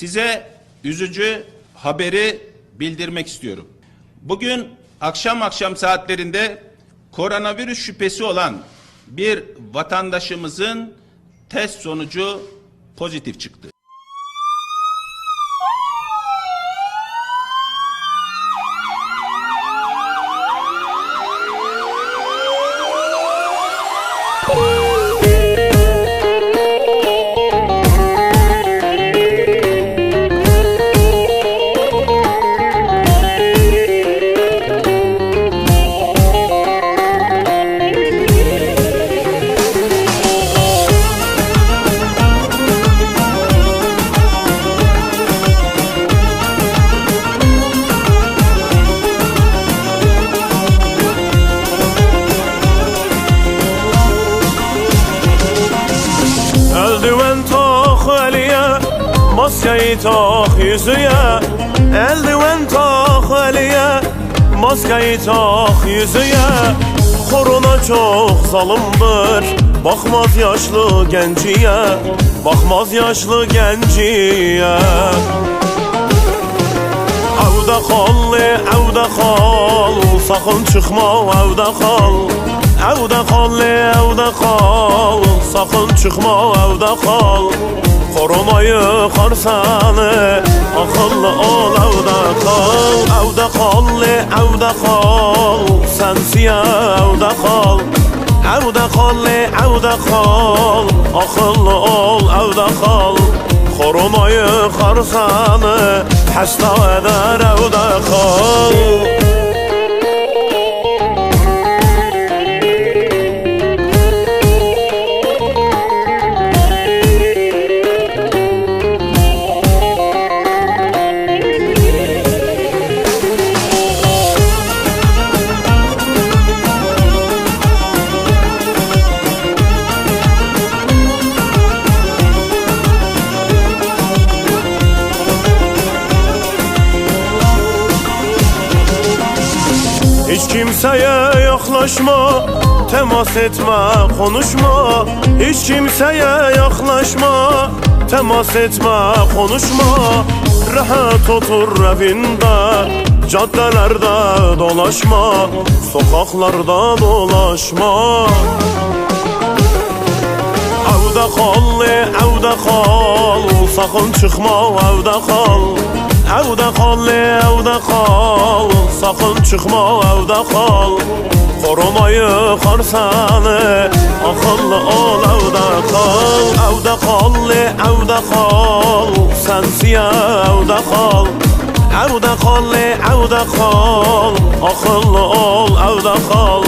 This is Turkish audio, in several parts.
Size üzücü haberi bildirmek istiyorum. Bugün akşam akşam saatlerinde koronavirüs şüphesi olan bir vatandaşımızın test sonucu pozitif çıktı. Maskeyi tak yüzüye Eldiven tak eliye. Maskeyi tak yüzüye Korona çok zalimdir Bakmaz yaşlı genciye Bakmaz yaşlı genciye. Evde kal, evde kal. Sakın çıkma evde kal. Evde kal, evde kal. Sakın çıkma evde kal Koronayı karsanı Akıllı ol evde kal. Evde kal, evde kal. Sensiye evde kal. Evde kal, evde kal. Akıllı ol evde kal. Koronayı karsanı Hasta eder evde kal Hiç kimseye yaklaşma Temas etme konuşma. Hiç kimseye yaklaşma Temas etme konuşma. Rahat otur evinde Caddelerde dolaşma Sokaklarda dolaşma. Evde kal, evde kal Sakın çıkma evde kal Evde kal, evde kal. Sakın çıkma evde kal. Koronayı karsanı Akıllı ol evde kal. Evde kal, evde kal. Sensiye evde kal. Evde kal, evde kal. Akıllı ol evde kal.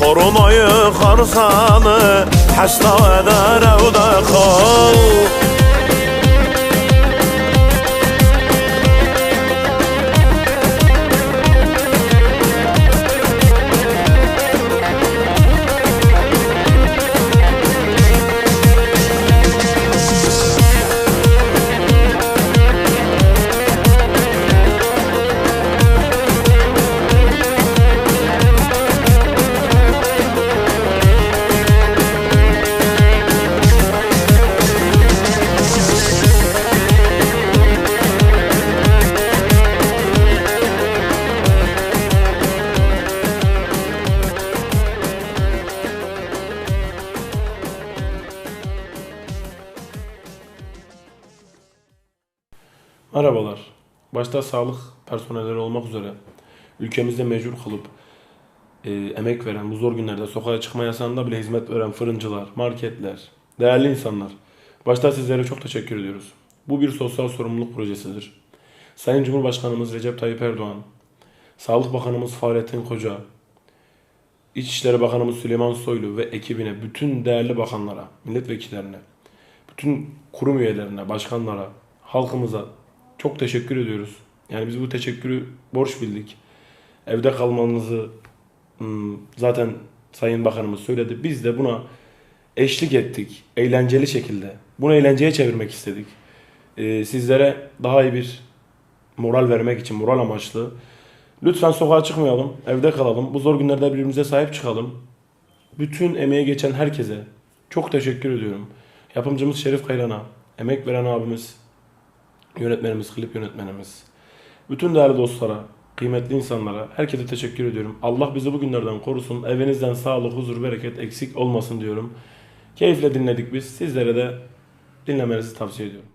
Koronayı karsanı Hasta eder evde kal Merhabalar. Başta sağlık personelleri olmak üzere ülkemizde mecbur kalıp e, emek veren, bu zor günlerde sokağa çıkma yasağında bile hizmet veren fırıncılar, marketler, değerli insanlar. Başta sizlere çok teşekkür ediyoruz. Bu bir sosyal sorumluluk projesidir. Sayın Cumhurbaşkanımız Recep Tayyip Erdoğan, Sağlık Bakanımız Fahrettin Koca, İçişleri Bakanımız Süleyman Soylu ve ekibine, bütün değerli bakanlara, milletvekillerine, bütün kurum üyelerine, başkanlara, halkımıza çok teşekkür ediyoruz. Yani biz bu teşekkürü borç bildik. Evde kalmanızı hmm, zaten Sayın Bakanımız söyledi. Biz de buna eşlik ettik. Eğlenceli şekilde. Bunu eğlenceye çevirmek istedik. Ee, sizlere daha iyi bir moral vermek için, moral amaçlı. Lütfen sokağa çıkmayalım, evde kalalım. Bu zor günlerde birbirimize sahip çıkalım. Bütün emeğe geçen herkese çok teşekkür ediyorum. Yapımcımız Şerif Kayran'a, emek veren abimiz yönetmenimiz, klip yönetmenimiz, bütün değerli dostlara, kıymetli insanlara, herkese teşekkür ediyorum. Allah bizi bu günlerden korusun. Evinizden sağlık, huzur, bereket eksik olmasın diyorum. Keyifle dinledik biz. Sizlere de dinlemenizi tavsiye ediyorum.